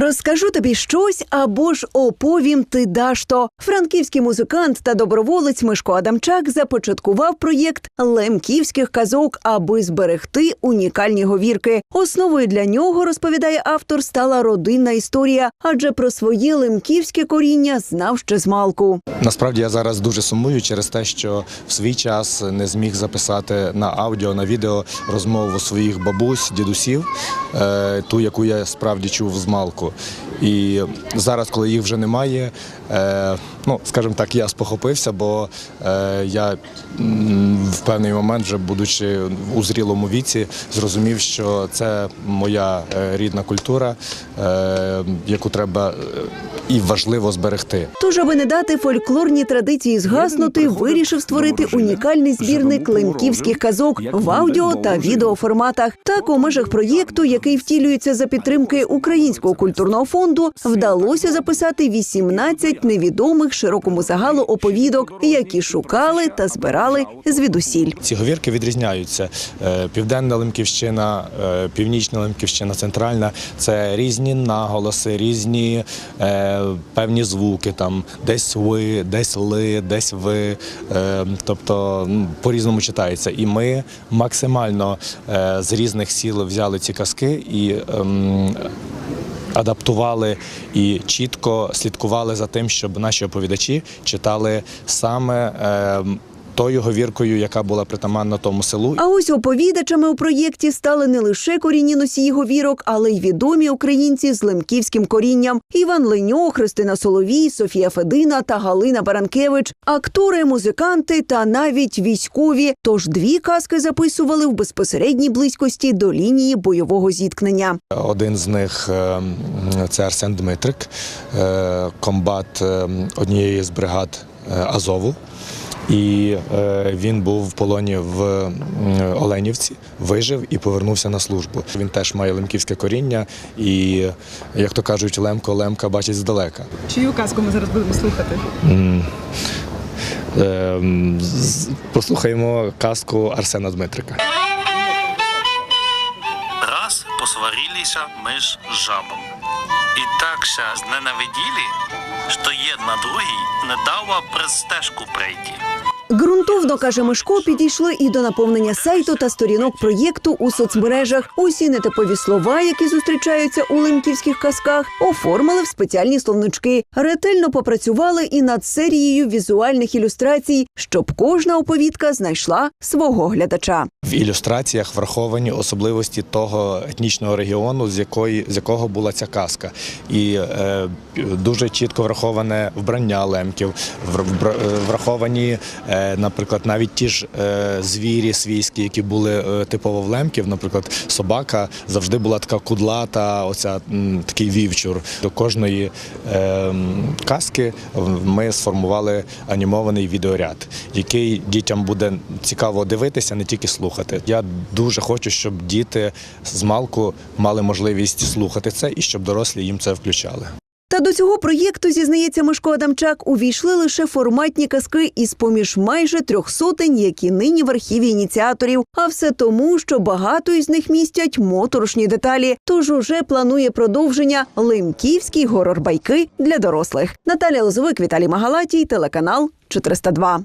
Розкажу тобі щось або ж оповім ти дашто. Франківський музикант та доброволець Мишко Адамчак започаткував проєкт лемківських казок, аби зберегти унікальні говірки. Основою для нього розповідає автор стала родинна історія, адже про своє лемківське коріння знав ще з малку. Насправді я зараз дуже сумую через те, що в свій час не зміг записати на аудіо, на відео розмову своїх бабусь, дідусів, е, ту, яку я справді чув з малку. І зараз, коли їх вже немає, е, ну скажімо так, я спохопився, бо е, я в певний момент, вже будучи у зрілому віці, зрозумів, що це моя е, рідна культура, е, яку треба е, і важливо зберегти. Тож, аби не дати фольклорні традиції згаснути, вирішив створити унікальний збірник лемківських казок в аудіо та відеоформатах. Так, у межах проєкту, який втілюється за підтримки Українського культурного фонду, вдалося записати 18 невідомих широкому загалу оповідок, які шукали та збирали звідусіль. Ці говірки відрізняються. Е, Південна Лемківщина, е, Північна Лемківщина, Центральна це різні наголоси, різні е, певні звуки. Там десь ви, десь ли, десь ви. Тобто по-різному читається. І ми максимально з різних сіл взяли ці казки і. ем, Адаптували і чітко слідкували за тим, щоб наші оповідачі читали саме ем, тою говіркою, яка була притаманна тому селу. А ось оповідачами у проєкті стали не лише корінні носії говірок, але й відомі українці з лемківським корінням: Іван Леньо, Христина Соловій, Софія Федина та Галина Баранкевич, актори, музиканти та навіть військові. Тож дві казки записували в безпосередній близькості до лінії бойового зіткнення. Один з них е, це Арсен Дмитрик, е, комбат е, однієї з бригад Азову. І е, він був в полоні в Оленівці, вижив і повернувся на службу. Він теж має лемківське коріння, і як то кажуть, лемко лемка бачить здалека. Чию казку ми зараз будемо слухати? М, е, м, з- Послухаємо казку Арсена Дмитрика. Раз посварилися ми з жабом. І так зненавиділи, що єдна другій не дала през стежку прийти. Ґрунтовно каже Мишко, підійшли і до наповнення сайту та сторінок проєкту у соцмережах. Усі нетипові слова, які зустрічаються у лемківських казках, оформили в спеціальні словнички. Ретельно попрацювали і над серією візуальних ілюстрацій, щоб кожна оповідка знайшла свого глядача. В ілюстраціях враховані особливості того етнічного регіону, з якої з якого була ця казка, і е, дуже чітко враховане вбрання лемків, е, враховані, е, наприклад, навіть ті ж е, звірі свійські, які були е, типово в лемків. Наприклад, собака завжди була така кудлата, оця такий вівчур. До кожної е, казки ми сформували анімований відеоряд, який дітям буде цікаво дивитися, не тільки слухати. Я дуже хочу, щоб діти з малку мали можливість слухати це і щоб дорослі їм це включали. Та до цього проєкту, зізнається Мишко Адамчак, увійшли лише форматні казки із поміж майже трьох сотень, які нині в архіві ініціаторів. А все тому, що багато із них містять моторошні деталі. Тож уже планує продовження лимківські горор-байки для дорослих. Наталя Лозовик, Віталій Магалатій, телеканал 402.